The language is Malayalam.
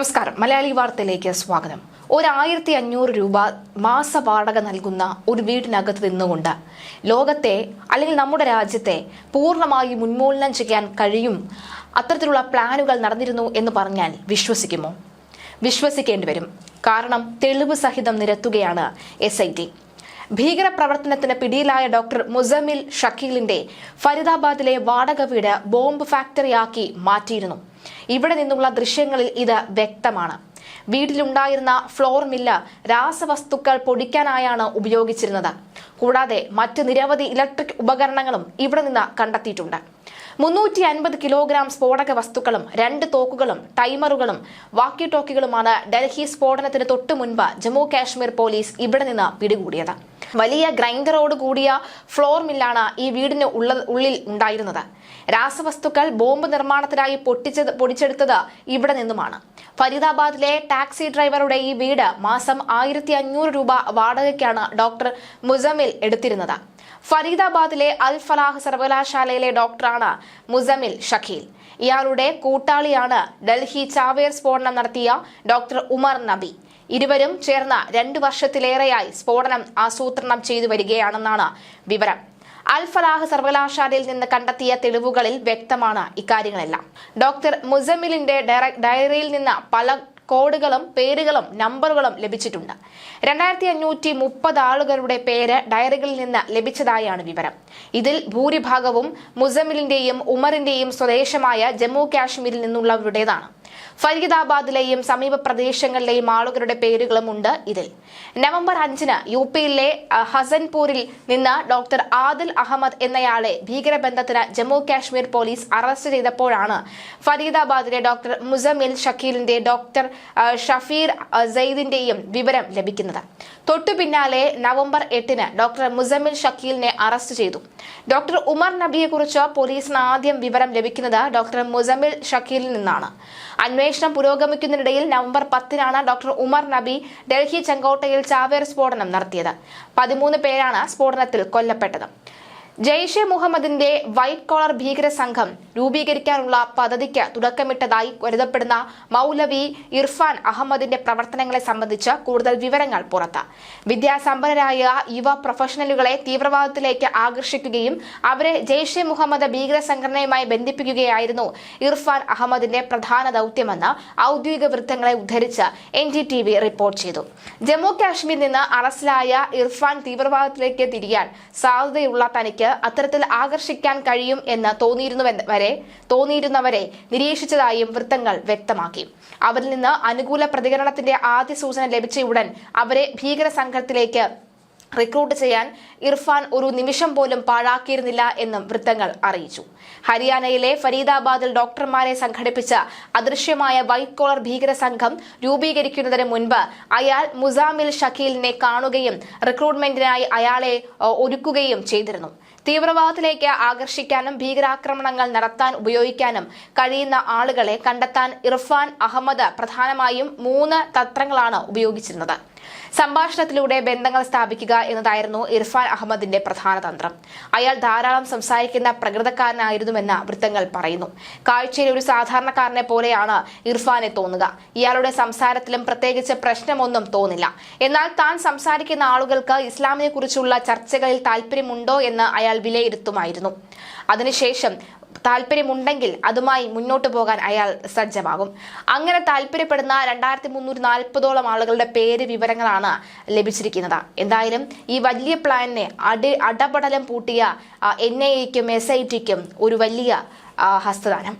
നമസ്കാരം. മലയാളി വാർത്തയിലേക്ക് സ്വാഗതം. ഒരായിരത്തി അഞ്ഞൂറ് രൂപ മാസ വാടക നൽകുന്ന ഒരു വീടിനകത്ത് നിന്നുകൊണ്ട് ലോകത്തെ അല്ലെങ്കിൽ നമ്മുടെ രാജ്യത്തെ പൂർണമായി ഉന്മൂലനം ചെയ്യാൻ കഴിയും അത്തരത്തിലുള്ള പ്ലാനുകൾ നടന്നിരുന്നു എന്ന് പറഞ്ഞാൽ വിശ്വസിക്കുമോ? വിശ്വസിക്കേണ്ടി വരും. കാരണം തെളിവ് സഹിതം നിരത്തുകയാണ് എസ് ഐ ടി. ഭീകരപ്രവർത്തനത്തിന് പിടിയിലായ ഡോക്ടർ മുസമിൽ ഷക്കീലിന്റെ ഫരീദാബാദിലെ വാടക വീട് ബോംബ് ഫാക്ടറിയാക്കി മാറ്റിയിരുന്നു. ഇവിടെ നിന്നുള്ള ദൃശ്യങ്ങളിൽ ഇത് വ്യക്തമാണ്. വീട്ടിലുണ്ടായിരുന്ന ഫ്ലോർ മില്ല് രാസവസ്തുക്കൾ പൊടിക്കാനായാണ് ഉപയോഗിച്ചിരുന്നത്. കൂടാതെ മറ്റ് നിരവധി ഇലക്ട്രിക് ഉപകരണങ്ങളും ഇവിടെ നിന്ന് കണ്ടെത്തിയിട്ടുണ്ട്. മുന്നൂറ്റി അൻപത് കിലോഗ്രാം സ്ഫോടക വസ്തുക്കളും രണ്ട് തോക്കുകളും ടൈമറുകളും വാക്കി ടോക്കികളുമാണ് ഡൽഹി സ്ഫോടനത്തിന് തൊട്ടു മുൻപ് ജമ്മു കാശ്മീർ പോലീസ് ഇവിടെ നിന്ന് പിടികൂടിയത്. വലിയ ഗ്രൈൻഡറോട് കൂടിയ ഫ്ലോർ മില്ലാണ് ഈ വീടിന് ഉള്ള ഉള്ളിൽ ഉണ്ടായിരുന്നത്. രാസവസ്തുക്കൾ ബോംബ് നിർമ്മാണത്തിനായി പൊട്ടിച്ചത് പൊടിച്ചെടുത്തത് ഇവിടെ നിന്നുമാണ്. ഫരീദാബാദിലെ ടാക്സി ഡ്രൈവറുടെ ഈ വീട് മാസം ആയിരത്തി അഞ്ഞൂറ് രൂപ വാടകയ്ക്കാണ് ഡോക്ടർ മുസമിൽ എടുത്തിരുന്നത്. ഫരീദാബാദിലെ അൽ ഫലാഹ് സർവകലാശാലയിലെ ഡോക്ടറാണ് മുസമിൽ ഷഖീൽ ഇയാളുടെ കൂട്ടാളിയാണ് ഡൽഹി ചാവേർ സ്ഫോടനം നടത്തിയ ഡോക്ടർ ഉമർ നബി. ഇരുവരും ചേർന്ന് രണ്ടു വർഷത്തിലേറെയായി സ്ഫോടനം ആസൂത്രണം ചെയ്തു വരികയാണെന്നാണ് വിവരം. അൽ ഫലാഹ് സർവകലാശാലയിൽ നിന്ന് കണ്ടെത്തിയ തെളിവുകളിൽ വ്യക്തമാണ് ഇക്കാര്യങ്ങളെല്ലാം. ഡോക്ടർ മുസമിലിന്റെ ഡയറിയിൽ നിന്ന് പല കോഡുകളും പേരുകളും നമ്പറുകളും ലഭിച്ചിട്ടുണ്ട്. രണ്ടായിരത്തി അഞ്ഞൂറ്റി മുപ്പത് ആളുകളുടെ പേര് ഡയറികളിൽ നിന്ന് ലഭിച്ചതായാണ് വിവരം. ഇതിൽ ഭൂരിഭാഗവും മുസമിലിന്റെയും ഉമറിന്റെയും സ്വദേശമായ ജമ്മു കാശ്മീരിൽ നിന്നുള്ളവരുടേതാണ്. ഫരീദാബാദിലെയും സമീപ പ്രദേശങ്ങളിലെയും ആളുകളുടെ പേരുകളും ഉണ്ട് ഇതിൽ. നവംബർ അഞ്ചിന് യു പിയിലെ ഹസൻപൂരിൽ നിന്ന് ഡോക്ടർ ആദിൽ അഹമ്മദ് എന്നയാളെ ഭീകരബന്ധത്തിന് ജമ്മു കാശ്മീർ പോലീസ് അറസ്റ്റ് ചെയ്തപ്പോഴാണ് ഫരീദാബാദിലെ ഡോക്ടർ മുസമിൽ ഷക്കീലിന്റെ ഡോക്ടർ ഷഫീർ സെയ്ദിന്റെയും വിവരം ലഭിക്കുന്നത്. തൊട്ടു പിന്നാലെ നവംബർ എട്ടിന് ഡോക്ടർ മുസമ്മിൽ ഷക്കീലിനെ അറസ്റ്റ് ചെയ്തു. ഡോക്ടർ ഉമർ നബിയെക്കുറിച്ച് പോലീസിന് ആദ്യം വിവരം ലഭിക്കുന്നത് ഡോക്ടർ മുസമ്മിൽ ഷക്കീലിൽ നിന്നാണ്. അന്വേഷണം പുരോഗമിക്കുന്നതിനിടയിൽ നവംബർ പത്തിനാണ് ഡോക്ടർ ഉമർ നബി ഡൽഹി ചെങ്കോട്ടയിൽ ചാവേർ സ്ഫോടനം നടത്തിയത്. പതിമൂന്ന് പേരാണ് സ്ഫോടനത്തിൽ കൊല്ലപ്പെട്ടത്. ജെയ്ഷെ മുഹമ്മദിന്റെ വൈറ്റ് കോളർ ഭീകര സംഘം രൂപീകരിക്കാനുള്ള പദ്ധതിക്ക് തുടക്കമിട്ടതായി കരുതപ്പെടുന്ന മൗലവി ഇർഫാൻ അഹമ്മദിന്റെ പ്രവർത്തനങ്ങളെ സംബന്ധിച്ച് കൂടുതൽ വിവരങ്ങൾ പുറത്ത്. വിദ്യാസമ്പന്നരായ യുവ പ്രൊഫഷണലുകളെ തീവ്രവാദത്തിലേക്ക് ആകർഷിക്കുകയും അവരെ ജെയ്ഷെ മുഹമ്മദ് ഭീകര സംഘടനയുമായി ബന്ധിപ്പിക്കുകയായിരുന്നു ഇർഫാൻ അഹമ്മദിന്റെ പ്രധാന ദൗത്യമെന്ന് ഔദ്യോഗിക വൃത്തങ്ങളെ ഉദ്ധരിച്ച് എൻ റിപ്പോർട്ട് ചെയ്തു. ജമ്മു കാശ്മീരിൽ നിന്ന് അറസ്റ്റിലായ ഇർഫാൻ തീവ്രവാദത്തിലേക്ക് തിരിയാൻ സാധ്യതയുള്ള തനിക്ക് അത്തരത്തിൽ ആകർഷിക്കാൻ കഴിയും എന്ന് തോന്നിയിരുന്നുവരെ വരെ തോന്നിയിരുന്നവരെ നിരീക്ഷിച്ചതായും വൃത്തങ്ങൾ വ്യക്തമാക്കി. അവരിൽ നിന്ന് അനുകൂല പ്രതികരണത്തിന്റെ ആദ്യ സൂചന ലഭിച്ച ഉടൻ അവരെ ഭീകര സംഘത്തിലേക്ക് റിക്രൂട്ട് ചെയ്യാൻ ഇർഫാൻ ഒരു നിമിഷം പോലും പാഴാക്കിയിരുന്നില്ല എന്നും വൃത്തങ്ങൾ അറിയിച്ചു. ഹരിയാനയിലെ ഫരീദാബാദിൽ ഡോക്ടർമാരെ സംഘടിപ്പിച്ച അദൃശ്യമായ വൈറ്റ് കോളർ ഭീകര സംഘം രൂപീകരിക്കുന്നതിന് മുൻപ് അയാൾ മുസാമിൽ ഷക്കീലിനെ കാണുകയും റിക്രൂട്ട്മെന്റിനായി അയാളെ ഒരുക്കുകയും ചെയ്തിരുന്നു. തീവ്രവാദത്തിലേക്ക് ആകർഷിക്കാനും ഭീകരാക്രമണങ്ങൾ നടത്താൻ ഉപയോഗിക്കാനും കഴിയുന്ന ആളുകളെ കണ്ടെത്താൻ ഇർഫാൻ അഹമ്മദ് പ്രധാനമായും മൂന്ന് തത്രങ്ങളാണ് ഉപയോഗിച്ചിരുന്നത്. സംഭാഷണത്തിലൂടെ ബന്ധങ്ങൾ സ്ഥാപിക്കുക എന്നതായിരുന്നു ഇർഫാൻ അഹമ്മദിന്റെ പ്രധാന തന്ത്രം. അയാൾ ധാരാളം സംസാരിക്കുന്ന പ്രകൃതക്കാരനായിരുന്നുവെന്ന് വൃത്തങ്ങൾ പറയുന്നു. കാഴ്ചയിൽ ഒരു സാധാരണക്കാരനെ പോലെയാണ് ഇർഫാനെ തോന്നുക. ഇയാളുടെ സംസാരത്തിലും പ്രത്യേകിച്ച് പ്രശ്നമൊന്നും തോന്നില്ല. എന്നാൽ താൻ സംസാരിക്കുന്ന ആളുകൾക്ക് ഇസ്ലാമിനെ കുറിച്ചുള്ള ചർച്ചകളിൽ താല്പര്യമുണ്ടോ എന്ന് അയാൾ വിലയിരുത്തുമായിരുന്നു. അതിനുശേഷം താല്പര്യമുണ്ടെങ്കിൽ അതുമായി മുന്നോട്ട് പോകാൻ അയാൾ സജ്ജമാകും. അങ്ങനെ താല്പര്യപ്പെടുന്ന രണ്ടായിരത്തി മുന്നൂറ്റി നാൽപ്പതോളം ആളുകളുടെ പേര് വിവരങ്ങളാണ് ലഭിച്ചിരിക്കുന്നത്. എന്തായാലും ഈ വലിയ പ്ലാനിനെ അടി അടപടലം പൂട്ടിയ എൻ ഐ എക്കും എസ് ഐ ടിക്കും ഒരു വലിയ ഹസ്തദാനം.